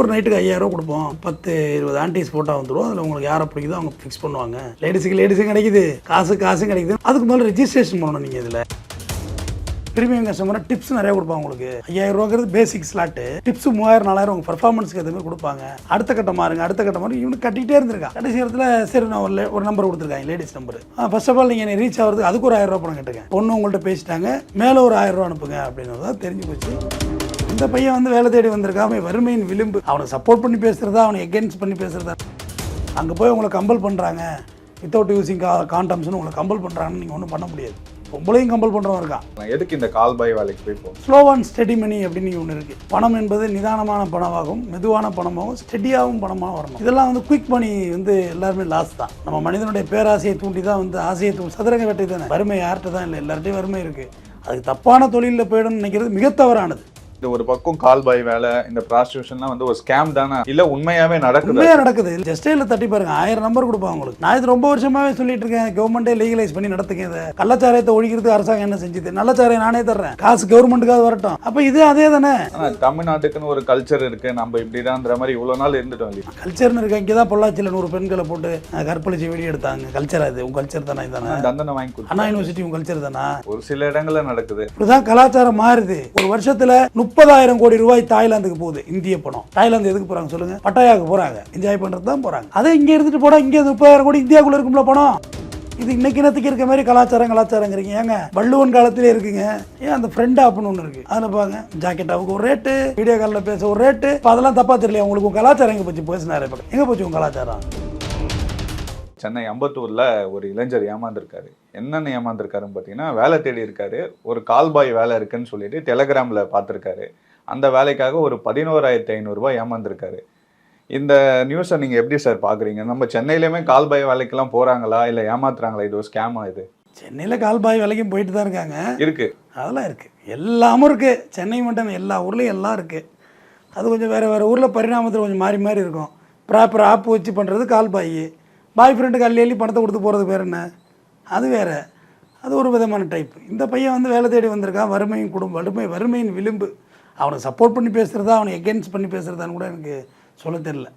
ஒரு நைட்டுக்கு ஐயாயிரம் கொடுப்போம். பத்து இருபது ஆன்டிஸ் போட்டா வந்துடும் அதில் உங்களுக்கு யாரை பிடிக்குதோ அவங்க ஃபிக்ஸ் பண்ணுவாங்க. லேடிஸுக்கு லேடிஸும் கிடைக்குது. காசு காசும் கிடைக்குது. அதுக்கு மேலே ரெஜிஸ்ட்ரேஷன் பண்ணணும் நீங்கள் இதில். பிரீமியம் கஸ்டமராக டிப்ஸ் நிறைய கொடுப்பாங்க உங்களுக்கு. ஐயாயிரம் ரூபாங்கிறது பேசிக் ஸ்லாட்டு டிப்ஸ் மூவாயிரம் நாலாயிரம் உங்க பர்ஃபார்மன்ஸ்க்கு ஏற்ற மாதிரி கொடுப்பாங்க. அடுத்த கட்டம் மாறுங்க. அடுத்த கட்டம் மாறுங்க. இவனுக்கு கட்டிகிட்டே இருந்திருக்கான். கடைசி நேரத்தில் சரி நான் ஒரு ஒரு நம்பர் கொடுத்துருக்காங்க ladies number first of all நீங்கள் ரீச் ஆகிறது அதுக்கு ஒரு ஆயிரம் ரூபா பணம் கேட்டுங்க பொண்ணு உங்கள்கிட்ட பேசிட்டாங்க. மேலே ஒரு ஆயிரம் ரூபா அனுப்புங்க அப்படின்னு தான் தெரிஞ்சு போச்சு. இந்த பையன் வந்து வேலை தேடி வந்திருக்கான். அவன் வறுமையின் விளிம்பு. அவனுக்கு சப்போர்ட் பண்ணி பேசுறதா அவனை எகென்ஸ்ட் பண்ணி பேசுறதா? அங்கே போய் உங்களை கம்பல் பண்ணுறாங்க வித்தவுட் யூசிங் கா காண்டம்ஸ்னு உங்களை கம்பல் பண்ணுறாங்கன்னு நீங்கள் ஒன்றும் பண்ண முடியாது. பொம்பளையும் கம்பல் பண்ணுறவன் இருக்கான். எதுக்கு இந்த கால் பாய் வேலைக்கு போய் போகணும்? ஸ்லோ அண்ட் ஸ்டெடி மணி அப்படின்னு ஒன்று இருக்குது பணம் என்பது நிதானமான பணமாகவும் மெதுவான பணமாகவும் ஸ்டெடியாகவும் பணமாக வரணும். இதெல்லாம் வந்து குயிக் மணி வந்து எல்லாருமே லாஸ் தான். நம்ம மனிதனுடைய பேராசையை தூண்டி தான் வந்து ஆசையை தூண்டி சதுரங்க வேட்டை தானே? வறுமை யார்கிட்ட தான் இல்லை. எல்லார்ட்டையும் வறுமை இருக்குது அதுக்கு தப்பான தொழிலில் போயிடும்னு நினைக்கிறது மிக தவறானது. இந்த ஒரு பக்கம் கால் பாய் வேலை இந்த ப்ராஸ்டியூஷன்லாம் வந்து ஒரு ஸ்கேம் தானே? இல்ல உண்மையாவே நடக்குது? உண்மையாக நடக்குது. ஜஸ்டேல தட்டி பாருங்க. ஆயிரம் நம்பர் கொடுப்பாங்க உங்களுக்கு. நான் இது ரொம்ப வருஷமாவே சொல்லிட்டு இருக்கேன். கவர்மெண்ட்டே லீகலைஸ் பண்ணி நடத்துங்க இதை. கள்ளச்சாராயத்தை ஒழிக்கிறதுக்கு அரசாங்கம் என்ன செஞ்சுது? நல்லச்சாராயம் நானே தர்றேன். காசு கவர்மெண்ட்டுக்காக வரட்டும். அப்போ இது அதே தானே? தமிழ்நாட்டுக்குன்னு ஒரு கல்ச்சர் இருக்கு. நம்ம இப்படிதான்ற மாதிரி இவ்வளவு நாள் இருந்துட்டோம் கல்ச்சர்னு இருக்கு? இங்கே தான் பொள்ளாச்சியில் நூறு பெண்களை போட்டு கற்பழிச்சு வீடியோ எடுத்தாங்க. கல்ச்சர் அது உங்க கல்ச்சர் தானே இதானே தண்டனை வாங்கி அண்ணா யூனிவர்சிட்டி உங்க கல்ச்சர் தானா? ஒரு சில இடங்கள்ல நடக்குது. இப்படிதான் கலாச்சாரம் மாறுது. ஒரு வருஷத்துல முப்பதாயிரம் கோடி ரூபாய் தாய்லாந்துக்கு போகுது. இந்திய பணம். தாய்லாந்து எதுக்கு போறாங்க சொல்லுங்க? பட்டாயாவுக்கு போறாங்க. என்ஜாய் பண்றது தான் போறாங்க. அதே இங்க இருந்துட்டு போனா இங்க முப்பதாயிரம் கோடி இந்தியாவுக்குள்ள இருக்கும்ல பணம். இது இன்னைக்கு இனத்துக்கு இருக்க மாதிரி கலாச்சாரம் கலாச்சாரங்கிறீங்க. ஏங்க வள்ளுவன் காலத்திலே இருக்குங்க. ஏன் அந்த ஃப்ரெண்ட் ஆப்னு ஒன்று இருக்கு. அதில் பாருங்க ஜாக்கெட் ஒரு ரேட்டு வீடியோ காலில் பேச ஒரு ரேட்டு இப்போ அதெல்லாம் தப்பா தெரியல உங்களுக்கு கலாச்சாரம் எங்க போச்சு? பேசினாரு இப்போ. எங்க போச்சு உங்க கலாச்சாரம்? சென்னை அம்பத்தூர்ல ஒரு இளைஞர் ஏமாந்துருக்காரு. என்னென்ன ஏமாந்துருக்காருன்னு பார்த்தீங்கன்னா வேலை தேடி இருக்காரு. ஒரு கால் பாய் வேலை இருக்குன்னு சொல்லிட்டு டெலகிராம்ல பார்த்துருக்காரு. அந்த வேலைக்காக ஒரு பதினோராயிரத்தி ஐநூறுரூவா ஏமாந்துருக்காரு. இந்த நியூஸை நீங்க எப்படி சார் பாக்குறீங்க நம்ம சென்னையிலுமே கால் பாய் வேலைக்கெல்லாம் போறாங்களா? இல்ல ஏமாத்துறாங்களா? இது ஒரு ஸ்கேமா இது? சென்னையில் கால்பாய் வேலைக்கும் போயிட்டு தான் இருக்காங்க. இருக்கு. அதெல்லாம் இருக்குது எல்லாமும் இருக்குது சென்னை மட்டும் எல்லா ஊர்லேயும் எல்லாம் இருக்குது அது கொஞ்சம் வேறு வேறு ஊரில் பரிணாமத்தில் கொஞ்சம் மாறி மாறி இருக்கும். ப்ராப்பர் ஆப் வச்சு பண்ணுறது கால் பாய் ஃப்ரெண்டுக்கு அள்ளி அள்ளி பணத்தை கொடுத்து போகிறது பேர் என்ன? அது வேறு. அது ஒரு விதமான டைப் இந்த பையன் வந்து வேலை தேடி வந்திருக்கான். வறுமையின் குடும்பம் வறுமை வறுமையின் விளிம்பு. அவனுக்கு சப்போர்ட் பண்ணி பேசுகிறதா அவனை எகென்ஸ்ட் பண்ணி பேசுகிறதான்னு கூட எனக்கு சொல்ல தெரியல.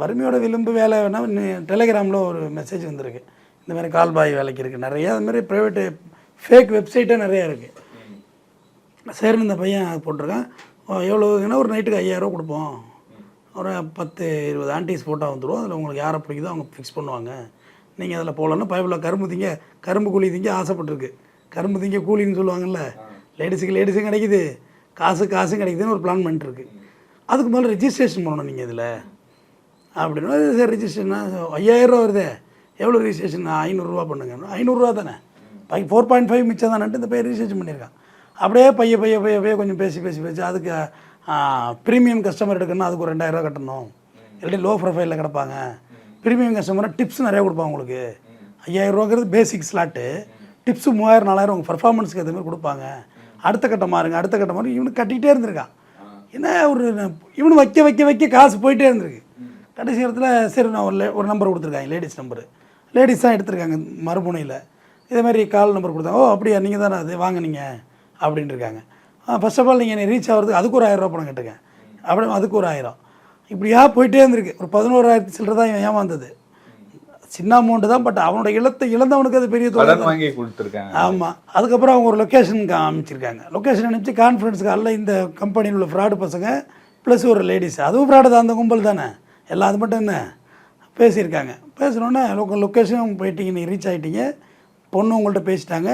வறுமையோட விளிம்பு வேலை வேணால் டெலிகிராமில் ஒரு மெசேஜ் வந்திருக்கு. இந்த மாதிரி கால் பாய் வேலைக்கு இருக்குது நிறைய அது மாதிரி ப்ரைவேட்டு ஃபேக் வெப்சைட்டே நிறையா இருக்குது சரின்னு இந்த பையன் அது போட்டிருக்கான். எவ்வளோங்கன்னா ஒரு நைட்டுக்கு ஐயாயிரம் கொடுப்போம். ஒரு பத்து இருபது ஆன்டிஸ் போட்டால் வந்துடும் அதில் உங்களுக்கு யாரை பிடிக்குதோ அவங்க ஃபிக்ஸ் பண்ணுவாங்க. நீங்கள் அதில் போகலன்னா பைபிளில் கரும்பு திங்க கரும்பு கூலி திங்க ஆசைப்பட்டிருக்கு. கரும்பு திங்க கூலின்னு சொல்லுவாங்கல்ல. லேடிஸுக்கு லேடிஸும் கிடைக்குது. காசு காசும் கிடைக்குதுன்னு ஒரு பிளான் பண்ணிட்டுருக்கு. அதுக்கு மேலே ரிஜிஸ்ட்ரேஷன் பண்ணணும் நீங்கள் இதில். அப்படின்னா சரி ரிஜிஸ்ட்ரேஷன் ஐயாயிரம் ரூபா வருதே. எவ்வளோ ரிஜிஸ்ட்ரேஷன் ஐநூறுரூவா பண்ணுங்க. ஐநூறுரூவா தானே? பை ஃபோர் பாயிண்ட் ஃபைவ் மிச்சம் தானேன்ட்டு இந்த பையன் ரிஜிஸ்ட்ரேஷன் பண்ணியிருக்கான். அப்படியே பைய பைய பைய பைய கொஞ்சம் பேசி பேசி பேசி அதுக்கு ப்ரீமியம் கஸ்டமர் எடுக்கணும்னா அதுக்கு ஒரு ரெண்டாயிரரூவா கட்டணும். இல்லாட்டி லோ ப்ரொஃபைலில் கிடப்பாங்க ப்ரீமியம் கஸ்டமர் டிப்ஸ் நிறையா கொடுப்பாங்க உங்களுக்கு. ஐயாயிரம் ரூபாங்கிறது பேசிக் ஸ்லாட்டு டிப்ஸ் மூவாயிரம் நாலாயிரம் உங்கள் பர்ஃபார்மன்ஸ்க்கு ஏற்ற மாதிரி கொடுப்பாங்க. அடுத்த கட்டம் மாறுங்க அடுத்த கட்டம் மாறுங்க. இவனு கட்டிகிட்டே இருந்திருக்கான் என்ன ஒரு இவனு வைக்க வைக்க வைக்க காசு போயிட்டே இருந்திருக்கு. கடைசி நேரத்தில் சரி நான் ஒரு ஒரு நம்பர் கொடுத்துருக்காங்க லேடிஸ் நம்பரு லேடிஸ் தான் எடுத்திருக்காங்க மறுமுனையில். இதே மாதிரி கால் நம்பர் கொடுத்தாங்க ஓ அப்படியா நீங்கள் தானே அது வாங்க நீங்கள் அப்படின்ட்டு இருக்காங்க. ஃபர்ஸ்ட் ஆஃப் ஆல் நீங்கள் என்னை ரீச் ஆகிறதுக்கு அதுக்கு ஒரு ஆயிரம் ரூபா பணம் கேட்டிருக்கேன் அப்படியே அதுக்கு ஒரு ஆயிரம். இப்படியா போயிட்டே இருந்திருக்கு. ஒரு பதினோராயிரத்தி சில்லற தான் இவன் ஏமாந்தது. சின்ன அமௌண்ட்டு தான் பட் அவனோட இழத்தை இழந்தவனுக்கு அது பெரிய தொகை வாங்கி கொடுத்துருக்காங்க. ஆமாம் அதுக்கப்புறம் அவங்க ஒரு லொக்கேஷன் காமிச்சிருக்காங்க லொக்கேஷன் அனுப்பிச்சு கான்ஃபரன்ஸ் காலில் இந்த கம்பெனியில் உள்ள ஃப்ராடு பசங்க ப்ளஸ் ஒரு லேடிஸ் அதுவும் ஃப்ராடு தான் அந்த கும்பல் தானே. எல்லாம் அது மட்டும் என்ன? பேசியிருக்காங்க. பேசினோன்னே லொக்க லொக்கேஷன் போயிட்டீங்க நீங்கள் ரீச் ஆகிட்டீங்க பொண்ணு உங்கள்கிட்ட பேசிட்டாங்க.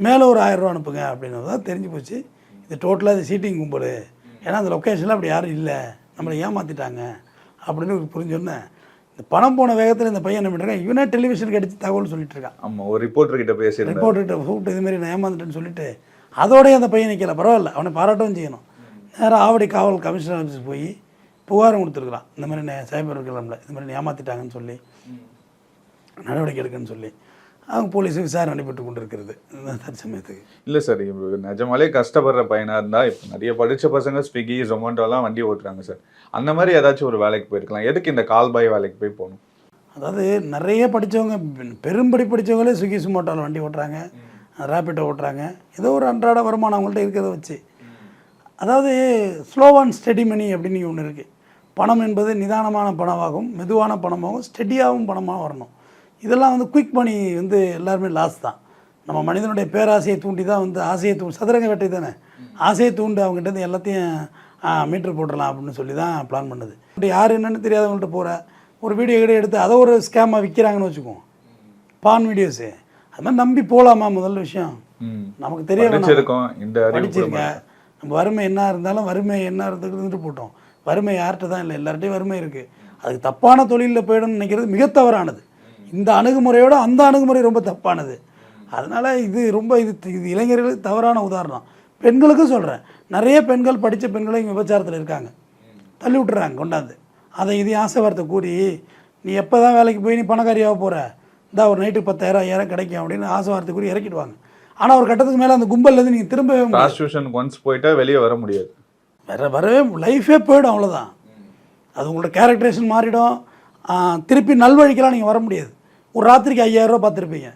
மேலே ஒரு ஆயிரம் ரூபா அனுப்புங்க அப்படின்னு தான் தெரிஞ்சு போச்சு. இது டோட்டலாக இது சீட்டிங் கும்பல். ஏன்னா அந்த லொக்கேஷனில் அப்படி யாரும் இல்லை. நம்மளை ஏமாற்றிட்டாங்க அப்படின்னு புரிஞ்சோன்னே இந்த பணம் போன வேகத்தில் இந்த பையன் என்ன பண்ணிருக்கான் இவனே டெலிவிஷனுக்கு அடித்து தகவல் சொல்லிட்டு இருக்கான். ஆமா ஒரு ரிப்போர்ட்டர் கிட்ட பேசியிருந்தேன். ரிப்போர்ட்டர்கிட்ட கூப்பிட்டு இது மாதிரி நான் ஏமாந்துட்டேன்னு சொல்லிட்டு அதோடய அந்த பையன் நிற்கல பரவாயில்ல அவனை பாராட்டவும் செய்யணும். நேராக ஆவடி காவல் கமிஷனர் ஆஃபீஸ் போய் புகாரும் கொடுத்துருக்குறான் இந்த மாதிரி சைபர் கிளம்பில் இந்த மாதிரி ஏமாற்றிட்டாங்கன்னு சொல்லி நடவடிக்கை எடுக்கன்னு சொல்லி. அவங்க போலீஸ் விசாரணை நடைபெற்று கொண்டு இருக்கிறது தற்சமயத்துக்கு. இல்ல சார் நிஜமாலே கஷ்டப்படுற பையனா இருந்தா இப்ப நிறைய படிச்ச பசங்க ஸ்விக்கி ஜொமேட்டோலாம் வண்டி ஓட்டுறாங்க சார். அந்த மாதிரி ஏதாச்சும் ஒரு வேலைக்கு போயிருக்கலாம். எதுக்கு இந்த கால் பாய் வேலைக்கு போய் போகணும்? அதாவது நிறைய படித்தவங்க பெரும்படி படித்தவங்களே ஸ்விக்கி சுமோட்டோவில் வண்டி ஓட்டுறாங்க ரேப்பிட்டோ ஓட்டுறாங்க. ஏதோ ஒரு அன்றாட வருமானம் அவங்கள்ட்ட இருக்கிறத வச்சு. அதாவது ஸ்லோ அண்ட் ஸ்டெடி மணி அப்படின்னு ஒன்று இருக்குது பணம் என்பது நிதானமான பணமாகவும் மெதுவான பணமாகவும் ஸ்டெடியாகவும் பணமாக வரணும். இதெல்லாம் வந்து குயிக் மணி வந்து எல்லாருமே லாஸ் தான். நம்ம மனிதனுடைய பேராசையை தூண்டி தான் வந்து ஆசையை தூண்டு சதுரங்க வேட்டை தானே? ஆசையை தூண்டு அவங்ககிட்ட எல்லாத்தையும் மீட்டர் போட்டுடலாம் அப்படின்னு சொல்லி தான் பிளான் பண்ணுது. இப்படி யார் என்னன்னு தெரியாதவங்கள்ட்ட போகிற ஒரு வீடியோ கீடியோ எடுத்து அதை ஒரு ஸ்கேமாக விற்கிறாங்கன்னு வச்சுக்குவோம். பான் வீடியோஸு அது மாதிரி நம்பி போகலாமா முதல் விஷயம். நமக்கு தெரிய படிச்சிருங்க நம்ம வறுமை என்ன இருந்தாலும் வறுமை என்ன இருந்துட்டு போட்டோம். வறுமை யார்கிட்ட தான் இல்லை? எல்லார்ட்டையும் வறுமை இருக்குது அதுக்கு தப்பான தொழிலில் போயிடும்னு நினைக்கிறது மிக தவறானது. இந்த அணுகுமுறையோட அந்த அணுகுமுறை ரொம்ப தப்பானது. அதனால் இது ரொம்ப இது இது இளைஞர்களுக்கு தவறான உதாரணம். பெண்களுக்கும் சொல்கிறேன் நிறைய பெண்கள் படித்த பெண்களும் இங்கே விபச்சாரத்தில் இருக்காங்க. தள்ளி விட்டுறாங்க கொண்டாந்து. அதை இதையும் ஆசை வார்த்தை கூறி நீ எப்போ தான் வேலைக்கு போய் நீ பணக்காரியாக போகிற இந்தா ஒரு நைட்டுக்கு பத்தாயிரம் ஐயாயிரம் கிடைக்கும் அப்படின்னு ஆசை வார்த்தை கூறி இறக்கிடுவாங்க. ஆனால் ஒரு கட்டத்துக்கு மேலே அந்த கும்பல்லேருந்து நீங்கள் திரும்பவே முடியாது. ப்ராஸ்டியூஷனுக்கு ஒன்ஸ் போயிட்டா வெளியே வர முடியாது. வேற வரவே லைஃபே போயிடும் அவ்வளோதான் அது உங்களோட கேரக்டரேஷன் மாறிடும். திருப்பி நல்வழிக்கெல்லாம் நீங்கள் வர முடியாது. ஒரு ராத்திரிக்கு ஐயாயிரரூவா பார்த்துருப்பீங்க.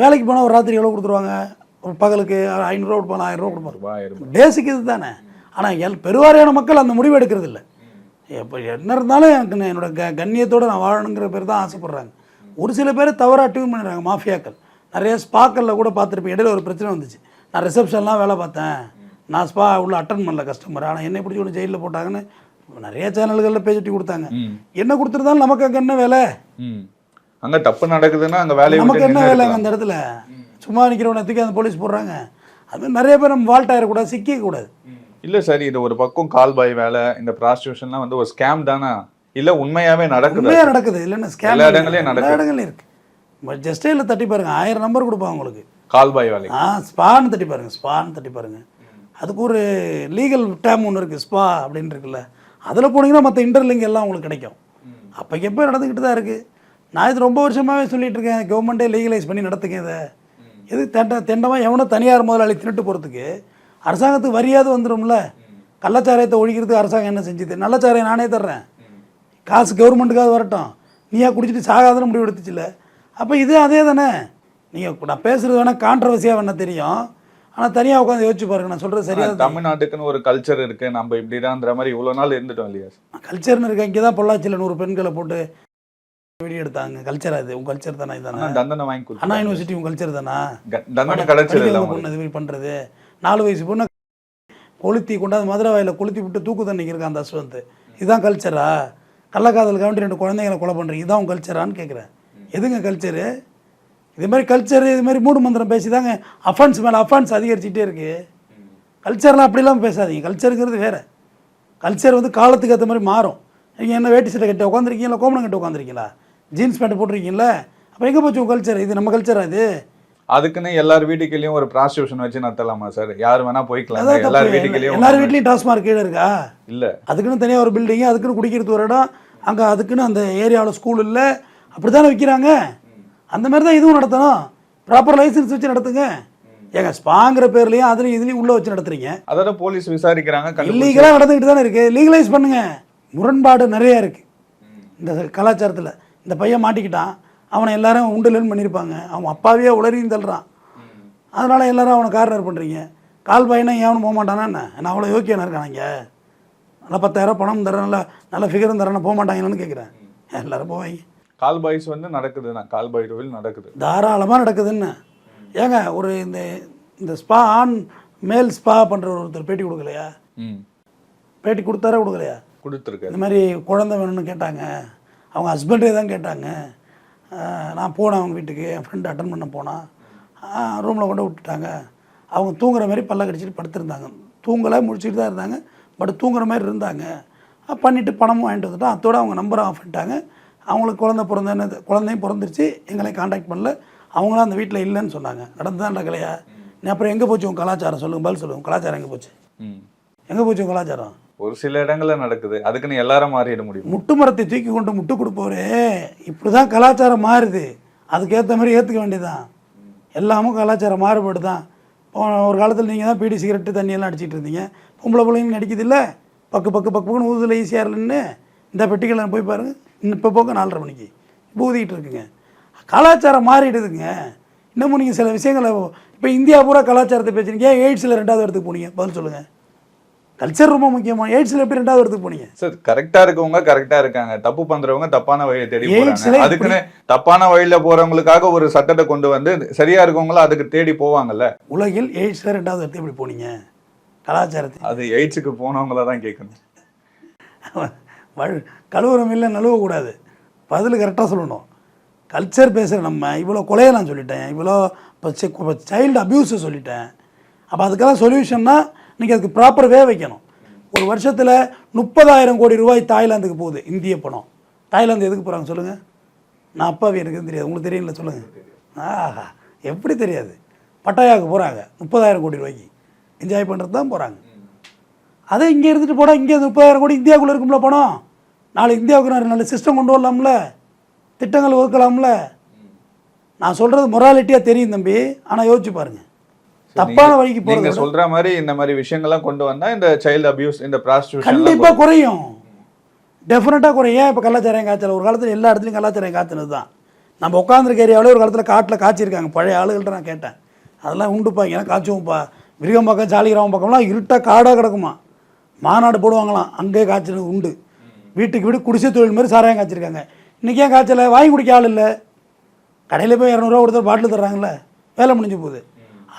வேலைக்கு போனால் ஒரு ராத்திரி எவ்வளோ கொடுத்துருவாங்க? ஒரு பகலுக்கு ஐநூறுரூவா கொடுப்பாங்க ஆயிரம் ரூபா கொடுப்பாங்க பேசிக் இது தானே ஆனால் எல் பெருவாரியான மக்கள் அந்த முடிவு எடுக்கிறது இல்லை. எப்போ என்ன இருந்தாலும் எனக்கு என்னோட க கண்ணியத்தோடு நான் வாழணுங்கிற பேர் தான் ஆசைப்பட்றாங்க. ஒரு சில பேர் தவறாக டியூன் பண்ணிடுறாங்க மாஃபியாக்கள். நிறைய ஸ்பாக்களில் கூட பார்த்துருப்பேன். இடையில ஒரு பிரச்சனை வந்துச்சு. நான் ரிசப்ஷன்லாம் வேலை பார்த்தேன். நான் ஸ்பா உள்ள அட்டன் பண்ணல கஸ்டமர் ஆனால் என்னை பிடிச்சி ஒன்று ஜெயிலில் போட்டாங்கன்னு நிறைய சேனல்களில் பேசிட்டு கொடுத்தாங்க. என்ன கொடுத்துருந்தாலும் நமக்கு அங்கே என்ன வேலை? அங்க தப்பு நடக்குதுன்னா அங்க வேலையை நமக்கு என்ன வேலை. அந்த இடத்துல? சும்மா நிற்கிறவனை தூக்கி அந்த போலீஸ் போடுறாங்க. அது நிறைய பேர் நம்ம வால்ட் ஆயிடக்கூடாது சிக்கிக்கூடாது இல்ல சார் இது ஒரு பக்கம் கால் பாய் வேலை இந்த ப்ராஸ்டியூஷன்லாம் வந்து ஒரு ஸ்கேம் தானா? இல்ல உண்மையாவே நடக்குது? உண்மையாக நடக்குது. இல்லைன்னா ஸ்கேம் எல்லா இடங்களையும் நடக்குது. இடங்களையும் இருக்கு. ஜஸ்டே இல்லை தட்டி பாருங்க. ஆயிரம் நம்பர் கொடுப்பாங்க உங்களுக்கு. கால் பாய் வேலை. ஆ ஸ்பான்னு தட்டி பாருங்க. ஸ்பான்னு தட்டி பாருங்க. அதுக்கு ஒரு லீகல் டேம் ஒன்று இருக்குது ஸ்பா அப்படின்னு இருக்குல்ல. அதில் போனீங்கன்னா மற்ற இன்டர்லிங்க் எல்லாம் உங்களுக்கு கிடைக்கும். அப்போக்கு எப்போ நடந்துக்கிட்டு தான் இருக்குது நான் இது ரொம்ப வருஷமாகவே சொல்லிட்டு இருக்கேன் கவர்மெண்ட்டே லீகலைஸ் பண்ணி நடத்துங்க இதை. எது தெண்ட தெண்டமாக எவனோ தனியார் முதலாளி தின்னுட்டு போகிறதுக்கு அரசாங்கத்துக்கு வரியாவது வந்துடும்ல கள்ளச்சாராயத்தை ஒழிக்கிறதுக்கு அரசாங்கம் என்ன செஞ்சுது? நல்ல சாராயம் நானே தர்றேன். காசு கவர்மெண்ட்டுக்காவது வரட்டும். நீயா குடிச்சிட்டு சாகாதுன்னு முடிவு எடுத்துச்சுல. அப்போ இது அதே தானே. நீங்கள் நான் பேசுகிறது வேணால் கான்ட்ரவர்சியாக வேணா தெரியும். ஆனால் தனியாக உட்காந்து யோசிச்சு பாருங்க. நான் சொல்கிறது சரியா தமிழ்நாட்டுக்குன்னு ஒரு கல்ச்சர் இருக்கு. நம்ம இப்படிதான்ற மாதிரி இவ்வளவு நாள் இருந்துட்டோம் இல்லையா? கல்ச்சர்னு இருக்க இங்கே தான் பொள்ளாச்சியில் நூறு பெண்களை போட்டு வீடியோ எடுத்தாங்க. கல்ச்சர் அது. உங்கள் கல்ச்சர் தானே ஆனா இதுதானே தண்டனை வாங்கி அண்ணா கொடுத்து யூனிவர்சிட்டி உங்கள் கல்ச்சர் தானா? தண்டனை படிக்காத இல்ல பொண்ணு இது மாதிரி பண்ணுறது நாலு வயசு பொண்ணு கொளுத்தி கொண்டாந்து மதுரை வாயில கொளுத்தி விட்டு தூக்கு தண்ணிக்கு இருக்கான் அந்த அஸ்வந்த் இதுதான் கல்ச்சரா கள்ளக்காதல் கவுண்டி ரெண்டு குழந்தைங்களை கொலை பண்ணுறீங்க இதான் உங்கள் கல்ச்சரான்னு கேட்குறேன் எதுங்க கல்ச்சரு இது மாதிரி கல்ச்சர் இது மாதிரி மூடு மந்திரம் பேசி தாங்க அஃபென்ஸ் மேலே அஃபென்ஸ் அதிகரிச்சுட்டே இருக்கு. கல்ச்சர்லாம் அப்படிலாம் பேசாதீங்க. கல்ச்சருங்கிறது வேறு. கல்ச்சர் வந்து காலத்துக்கு ஏற்ற மாதிரி மாறும். நீங்கள் என்ன வேட்டி சட்டை கட்டி உட்காந்துருக்கீங்களா கோமணம் கட்டி உட்காந்துருக்கீங்களா ஜீன்ஸ் பேண்ட் போட்டிருக்கீங்களா அப்போ எங்கே போச்சு உங்கள் கல்ச்சர் இது நம்ம கல்ச்சரா இது? அதுக்குன்னு எல்லார் வீட்டுக்குள்ளேயும் ஒரு ப்ராஸ்டியூஷன் வச்சு நடத்தலாமா சார் யார் வேணா போய்க்கலாம் எல்லார். வீட்டுக்குள்ளேயும் எல்லார் வீட்லேயும் டாஸ்மார்க் கீழே இருக்கா? இல்ல. அதுக்குன்னு தனியாக ஒரு பில்டிங்கு அதுக்குன்னு குடிக்கிறது ஒரு இடம் அங்கே அதுக்குன்னு அந்த ஏரியாவில் ஸ்கூல் இல்லை. அப்படி தானே விற்கிறாங்க அந்த மாதிரி தான் இதுவும் நடத்தணும். ப்ராப்பர் லைசன்ஸ் வச்சு நடத்துங்க. ஏங்க ஸ்பாங்கிற பேர்லையும் அதுலேயும் இதுலேயும் உள்ளே வச்சு நடத்துறீங்க. அதோட போலீஸ் விசாரிக்கிறாங்க இல்லீகலாக நடந்துக்கிட்டு தானே இருக்குது லீகலைஸ் பண்ணுங்க. முரண்பாடு நிறைய இருக்குது இந்த கலாச்சாரத்தில். இந்த பையன் மாட்டிக்கிட்டான். அவனை எல்லாரும் உண்டுலன்னு பண்ணியிருப்பாங்க. அவன் அப்பாவே உளறியும் தள்ளுறான். அதனால் எல்லாரும் அவனை கார்னர் பண்ணுறீங்க கால் பையனை எவனும் போக மாட்டானா என்ன? நான் அவ்வளோ யோக்கியனா இருக்கானுங்க? நல்லா பத்தாயிரம் பணம் தரேன் நல்லா நல்ல ஃபிகரும் தரேன் போக மாட்டாங்களான்னு கேட்குறேன் எல்லாரும் போவாங்க. கால் பாய்ஸ் வந்து நடக்குதுதான் கால் பாய் தொழில் நடக்குது. தாராளமாக நடக்குதுன்னு ஏங்க ஒரு இந்த இந்த ஸ்பா ஆண் மேல் ஸ்பா பண்ணுற ஒருத்தர் பேட்டி கொடுக்கலையா? பேட்டி கொடுத்தாரா கொடுக்கலையா? கொடுத்துருக்காரு. இந்த மாதிரி குழந்தை வேணும்னு கேட்டாங்க. அவங்க ஹஸ்பண்டே தான் கேட்டாங்க. நான் போனேன் அவங்க வீட்டுக்கு. என் ஃப்ரெண்டு அட்டன் பண்ண போனான். ரூமில் கொண்டு விட்டுட்டாங்க. அவங்க தூங்குற மாதிரி பல்ல கடிச்சிட்டு படுத்திருந்தாங்க. தூங்கலை முடிச்சுட்டு தான் இருந்தாங்க. பட் தூங்குற மாதிரி இருந்தாங்க. பண்ணிவிட்டு பணமும் வாங்கிட்டு வந்துட்டோம் அதோட அவங்க நம்பரை ஆஃப் பண்ணிட்டாங்க. அவங்களுக்கு குழந்தை பிறந்தேன்னு குழந்தையும் பிறந்துருச்சு. எங்களையும் காண்டாக்ட் பண்ணல. அவங்களும் அந்த வீட்டில் இல்லைன்னு சொன்னாங்க. நடந்துதான் நடக்கலையா? அப்புறம் எங்கே போச்சு உங்கள் கலாச்சாரம்? சொல்லுங்கள் பதில் சொல்லுங்கள் கலாச்சாரம் எங்கே போச்சு? எங்கே போச்சு உங்கள் கலாச்சாரம்? ஒரு சில இடங்களில் நடக்குது. அதுக்குன்னு எல்லாரும் மாறிட முடியும். முட்டு மரத்தை தூக்கி கொண்டு முட்டு கொடுப்பவரே இப்படி தான் கலாச்சாரம் மாறுது. அதுக்கேற்ற மாதிரி ஏற்றுக்க வேண்டியதுதான். எல்லாமும் கலாச்சாரம் மாறுபாடு தான் ஒரு காலத்தில் நீங்கள் தான் பீடி சிகரெட்டு தண்ணியெல்லாம் அடிச்சிட்டு இருந்தீங்க. பொம்பளை பிள்ளைங்க நடிக்குது இல்லை? பக்கு பக்கு பக்கு பக்குன்னு ஊதுல ஈஸியாக இல்லைன்னு இந்த பெட்டிகளை போய் பாருங்கள் இன்னும் இப்போ போக்க நாலரை மணிக்கு. இப்போ ஊதிக்கிட்டு இருக்குங்க. கலாச்சாரம் மாறிடுதுங்க. இன்னமும் நீங்கள் சில விஷயங்களை இப்போ இந்தியா பூரா கலாச்சாரத்தை பேசுறீங்க. ஏன் எய்ட்ஸில் ரெண்டாவது இடத்துக்கு போனீங்க? பதில் சொல்லுங்கள் கல்ச்சர் ரொம்ப முக்கியமாக எய்ட்ஸில் எப்படி ரெண்டாவது இடத்துக்கு போனீங்க? சார் கரெக்டா இருக்கவங்க கரெக்டா இருக்காங்க. தப்பு பண்றவங்க தப்பான வழியை தேடி போறாங்க. அதுக்குன்னு தப்பான வழியில போறவங்களுக்காக ஒரு சட்டத்தை கொண்டு வந்து சரியா இருக்கவங்களும் அதுக்கு தேடி போவாங்கல்ல? உலகில் எய்ட்ஸில் ரெண்டாவது இடத்துக்கு எப்படி போனீங்க? கலாச்சாரத்தை. அது எய்ட்ஸுக்கு போனவங்கள தான் கேட்கணும். கழுவுறம் இல்லை நழுவக்கூடாது பதில் கரெக்டாக சொல்லணும். கல்ச்சர் பேசுகிற நம்ம இவ்வளோ கொலையை நான் சொல்லிட்டேன். இவ்வளோ இப்போ சைல்டு அப்யூஸை சொல்லிட்டேன். அப்போ அதுக்கெல்லாம் சொல்யூஷன்னா நீங்கள் அதுக்கு ப்ராப்பர் வே வைக்கணும். ஒரு வருஷத்தில் முப்பதாயிரம் கோடி ரூபாய் தாய்லாந்துக்கு போகுது இந்திய பணம். தாய்லாந்து எதுக்கு போகிறாங்க சொல்லுங்கள் நான் அப்பாவி எனக்கு தெரியாது. உங்களுக்கு தெரியல சொல்லுங்கள் ஆஹா எப்படி தெரியாது? பட்டாயாவுக்கு போகிறாங்க முப்பதாயிரம் கோடி ரூபாய்க்கு. என்ஜாய் பண்ணுறது தான் போகிறாங்க அதே இங்கே இருந்துட்டு போனால் இங்கே முப்பதாயிரம் கோடி இந்தியாவுக்குள்ளே இருக்கும்ல பணம். நாளை இந்தியாவுக்கு நான் நல்ல சிஸ்டம் கொண்டு வரலாம்ல. திட்டங்கள் ஒதுக்கலாம்ல. நான் சொல்கிறது மொராலிட்டியாக தெரியும் தம்பி. ஆனால் யோசிச்சு பாருங்கள் தப்பான வழிக்கு நீங்க போகிறது சொல்ற மாதிரி இந்த மாதிரி விஷயங்கள்லாம் கொண்டு வந்தா இந்த சைல்டு அபியூஸ் இந்த ப்ராஸ்டியூஷன் கண்டிப்பாக குறையும். டெஃபினட்டாக குறையும். ஏன் இப்போ கலாச்சாரம் காய்ச்சல்? ஒரு காலத்தில் எல்லா இடத்துலையும் கலாச்சாரம் காய்ச்சனது தான் நம்ம உட்காந்துருக்க ஏரியாவிலே ஒரு காலத்தில் காட்டில் காய்ச்சிருக்காங்க. பழைய ஆளுகள்ட்ட நான் கேட்டேன். அதெல்லாம் உண்டுப்பா ஏன்னா காய்ச்சுவோம்ப்பா. விருகம் பக்கம் சாலிகிராமம் பக்கம்லாம் இருட்டாக காடாக கிடக்குமா? மாநாடு போடுவாங்களாம். அங்கே காய்ச்சல் உண்டு. வீட்டுக்கு வீடு குடிசை தொழில் மாதிரி சாராயம் காய்ச்சிருக்காங்க. இன்றைக்கி ஏன் காய்ச்சல? வாங்கி குடிக்க ஆள் இல்லை. கடையில் போய் இரநூறுவா கொடுத்தா பாட்டில் தர்றாங்கல்ல. வேலை முடிஞ்சு போகுது.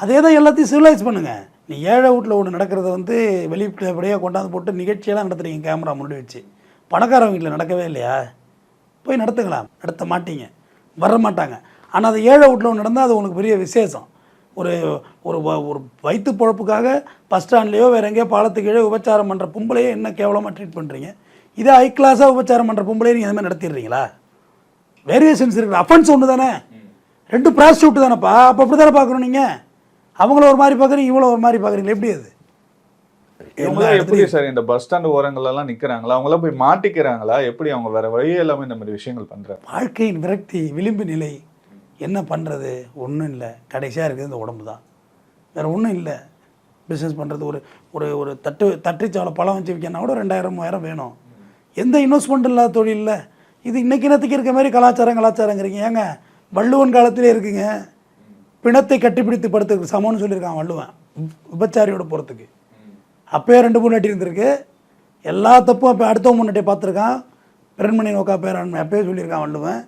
அதே தான் எல்லாத்தையும் சிவிலைஸ் பண்ணுங்கள் நீ ஏழை வீட்டில் ஒன்று நடக்கிறத வந்து வெளிப்படையாக கொண்டாந்து போட்டு நிகழ்ச்சியெல்லாம் நடத்துறீங்க கேமரா முன்னாடி வச்சு. பணக்காரன் வீட்டில் நடக்கவே இல்லையா? போய் நடத்துங்களா நடத்த மாட்டீங்க. வர மாட்டாங்க. ஆனால் அது ஏழை வீட்டில் ஒன்று நடந்தால் அது உனக்கு பெரிய விசேஷம். ஒரு ஒரு ஒரு வயிற்று பொழப்புக்காக பஸ் ஸ்டாண்ட்லேயோ வேறு எங்கேயோ பாலத்துக்கு கீழே உபச்சாரம் பண்ணுற பொம்பளையே என்ன கேவலமாக ட்ரீட் பண்ணுறீங்க இதே ஹை கிளாஸாக உபச்சாரம் பண்ணுற பொம்பளையே நீங்கள் மாதிரி நடத்திடுறீங்களா? வேரியேஷன்ஸ் இருக்குது அஃபென்ஸ் ஒன்று தானே ரெண்டு ப்ராஸ்டியூட் தானேப்பா? அப்போ அப்படி தானே பார்க்கணும் நீங்கள் அவங்கள ஒரு மாதிரி பார்க்குறீங்க இவ்வளோ ஒரு மாதிரி பார்க்குறீங்களா எப்படி அது? எப்படி சார் இந்த பஸ் ஸ்டாண்ட் ஓரங்கள்ல எல்லாம் நிக்கிறாங்களா? அவங்கள போய் மாட்டிக்கிறாங்களா? எப்படி அவங்க வேற வழி இல்லாம இந்த மாதிரி விஷயங்கள் பண்றாங்க? வாழ்க்கையின் விரக்தி விளிம்பு நிலை என்ன பண்ணுறது ஒன்றும் இல்லை. கடைசியாக இருக்குது இந்த உடம்பு தான். வேறு ஒன்றும் இல்லை. பிஸ்னஸ் பண்ணுறது ஒரு ஒரு ஒரு தட்டு தட்டுச்சாலை பழம் வச்சு விற்கனா கூட ரெண்டாயிரம் மூவாயிரம் வேணும். எந்த இன்வெஸ்ட்மெண்ட் இல்லாத தொழில் இல்லை. இது இன்னைக்கு இனத்துக்கு இருக்க மாதிரி கலாச்சாரம் கலாச்சாரங்கிறீங்க. ஏங்க வள்ளுவன் காலத்திலே இருக்குங்க. பிணத்தை கட்டிப்பிடித்து படுத்துக்கு சமம்னு சொல்லியிருக்கான் வள்ளுவன். உபச்சாரியோட விபச்சாரியோட போகிறதுக்கு அப்பயே ரெண்டு பொண்ணாட்டி இருந்திருக்கு. எல்லா தப்பும் அப்போ அடுத்த முன்னாடியே பார்த்துருக்கான். பெருண்மணி நோக்கா பேராண்மை அப்பயே சொல்லியிருக்கான் வள்ளுவன்.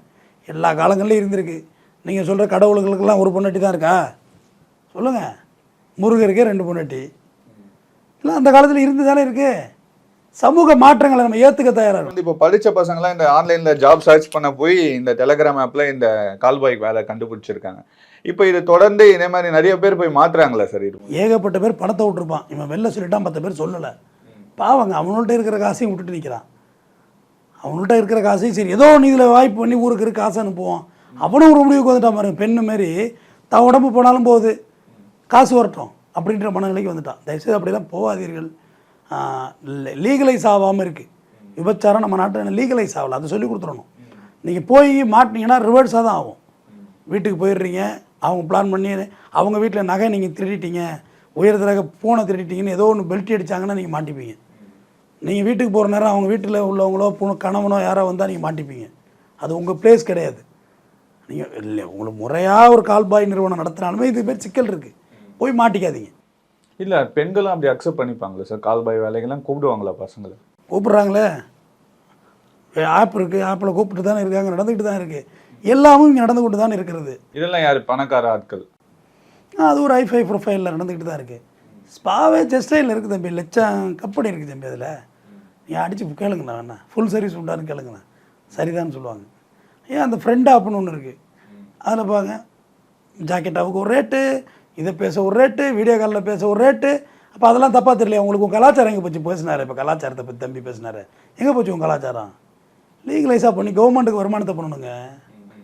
எல்லா காலங்கள்லையும் இருந்திருக்கு. நீங்கள் சொல்கிற கடவுளுகளுக்கெல்லாம் ஒரு பொண்ணாட்டி தான் இருக்கா? சொல்லுங்கள் முருகருக்கே ரெண்டு பொண்ணாட்டி இல்லை அந்த காலத்தில் இருந்து தானே இருக்குது சமூக மாற்றங்களை நம்ம ஏற்றுக்க தயாராக வந்து இப்போ படித்த பசங்களாம் இந்த ஆன்லைனில் ஜாப் சர்ச் பண்ண போய் இந்த டெலகிராம் ஆப்பில் இந்த கால்பாய்க்கு வேலை கண்டுபிடிச்சிருக்காங்க. இப்போ இது தொடர்ந்து இதே மாதிரி நிறைய பேர் போய் மாத்துறாங்களா சார் இது. ஏகப்பட்ட பேர் பணத்தை விட்டுருப்பான். இவன் வெளில சொல்லிட்டான் பத்து பேர் சொல்லலை. பாவங்க அவனுள்ட்ட இருக்கிற காசையும் விட்டுட்டு நிற்கிறான் அவனுள்ட்ட இருக்கிற காசையும் சரி ஏதோ ஒன்று இதில் வாய்ப்பு பண்ணி ஊருக்கு இருக்க காசை அனுப்புவோம் அவனும் ஒரு முடிவுக்கு வந்துட்டான் பாருங்க பெண்ணு மாரி. தான் உடம்பு போனாலும் போகுது. காசு வரட்டும் அப்படின்ற மனநிலைக்கு வந்துட்டான். தயவுசெய்து அப்படிலாம் போகாதீர்கள். லீகலைஸ் ஆகாமல் இருக்குது விபச்சாரம் நம்ம நாட்டில் லீகலைஸ் ஆகலை அதை சொல்லி கொடுத்துடணும். நீங்கள் போய் மாட்டினீங்கன்னா ரிவர்ஸாக தான் ஆகும். வீட்டுக்கு போயிடுறீங்க அவங்க பிளான் பண்ணி அவங்க வீட்டில் நகை நீங்கள் திருடிட்டீங்க உயரத்தில் பூனை திருடிட்டீங்கன்னு ஏதோ ஒன்று பெல்ட் அடிச்சாங்கன்னா நீங்கள் மாட்டிப்பீங்க. நீங்கள் வீட்டுக்கு போகிற நேரம் அவங்க வீட்டில் உள்ளவங்களோ பூனை கணவனோ யாரோ வந்தால் நீங்கள் மாட்டிப்பீங்க. அது உங்கள் பிளேஸ் கிடையாது. நீங்கள் இல்லை உங்களுக்கு முறையாக ஒரு கால்பாய் நிறுவனம் நடத்தினாலுமே இது பேர் சிக்கல் இருக்குது போய் மாட்டிக்காதீங்க. இல்ல பெண்களும் அப்படி அக்செப்ட் பண்ணிப்பாங்களா சார் கால்பாய் வேலைக்கெல்லாம் கூப்பிடுவாங்களா பசங்களை? கூப்பிட்றாங்களே. ஆப் இருக்குது ஆப்பில் கூப்பிட்டு தானே இருக்காங்க நடந்துக்கிட்டு தான் இருக்குது எல்லாமும் இங்கே நடந்து கொண்டு தான் இருக்கிறது. இதெல்லாம் யாரு? பணக்கார ஆட்கள். அது ஒரு ஐஃபை ப்ரொஃபைலில் நடந்துக்கிட்டு தான் இருக்குது ஸ்பாவே செஸ்டைலில் இருக்குது தம்பி. லட்சம் கம்பெனி இருக்குது தம்பி அதில். நீ அடித்து கேளுங்கண்ணா வேணா ஃபுல் சர்வீஸ் உண்டான்னு கேளுங்கண்ணா சரிதான்னு சொல்லுவாங்க. ஏன் அந்த ஃப்ரெண்ட் ஆப்னு ஒன்று இருக்குது அதில் பாங்க ஜாக்கெட் ஆவுக்கு ஒரு ரேட்டு இதை பேச ஒரு ரேட்டு வீடியோ காலில் பேச ஒரு ரேட்டு அப்போ அதெல்லாம் தப்பாக தெரியல உங்களுக்கு உங்கள் கலாச்சாரம் எங்கே போச்சு? பேசினாரு. இப்போ கலாச்சாரத்தை பற்றி தம்பி பேசினாரு. எங்கே போச்சு உங்கள் கலாச்சாரம்? லீகலைஸாக பண்ணி கவர்மெண்ட்டுக்கு வருமானத்தை பண்ணணுங்க.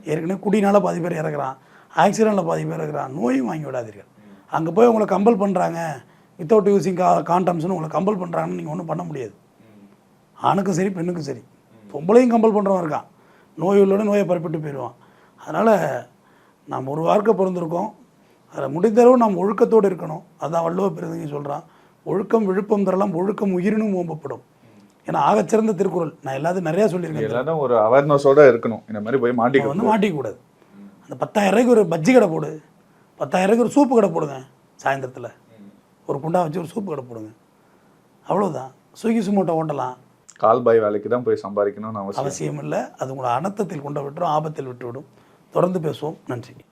ஏற்கனவே குடினால் பாதி பேர் இறக்குறான் ஆக்சிடெண்ட்டில் பாதி பேர் இறக்குறான் நோயும் வாங்கி விடாதீர்கள். அங்கே போய் உங்களை கம்பல் பண்ணுறாங்க வித்தவுட் யூஸிங் கா காண்டம்ஸ்னு உங்களை கம்பல் பண்ணுறாங்கன்னு நீங்கள் ஒன்றும் பண்ண முடியாது. ஆணுக்கும் சரி பெண்ணுக்கும் சரி. பொம்பளையும் கம்பல் பண்ணுறவன் இருக்கான். நோய் உள்ளோட நோயை பரப்பிட்டு போயிடுவான். அதனால் நாம் ஒரு வார்க்கை பிறந்திருக்கோம். அதில் முடிந்தளவு நாம் ஒழுக்கத்தோடு இருக்கணும். அதுதான் வள்ளுவ பெருந்தகை சொல்கிறான் ஒழுக்கம் விழுப்பம் தரலாம் ஒழுக்கம் உயிரினும் ஓம்பப்படும். ஏன்னா ஆகச்சிறந்த திருக்குறள். நான் எல்லாத்தையும் நிறையா சொல்லியிருக்கேன். எல்லாரும் ஒரு அவேர்னஸோட இருக்கணும். இந்த மாதிரி போய் மாட்டிக்க வந்து மாட்டிக்கக்கூடாது. அந்த பத்தாயிரம் ரூபாய்க்கு ஒரு பஜ்ஜி கடை போடு. பத்தாயிரம் ரூபாய்க்கு ஒரு சூப்பு கடை போடுங்க சாயந்தரத்தில். ஒரு குண்டா வச்சு ஒரு சூப்பு கடை போடுங்க. அவ்வளவுதான். ஸ்விக்கி சுமோட்டோ ஓட்டலாம். கால் பாய் வேலைக்கு தான் போய் சம்பாதிக்கணும்னு அவசியம் இல்லை அது உங்களை அனர்த்தத்தில் கொண்டு விட்டுரும் ஆபத்தில் விட்டுவிடும். தொடர்ந்து பேசுவோம். நன்றி.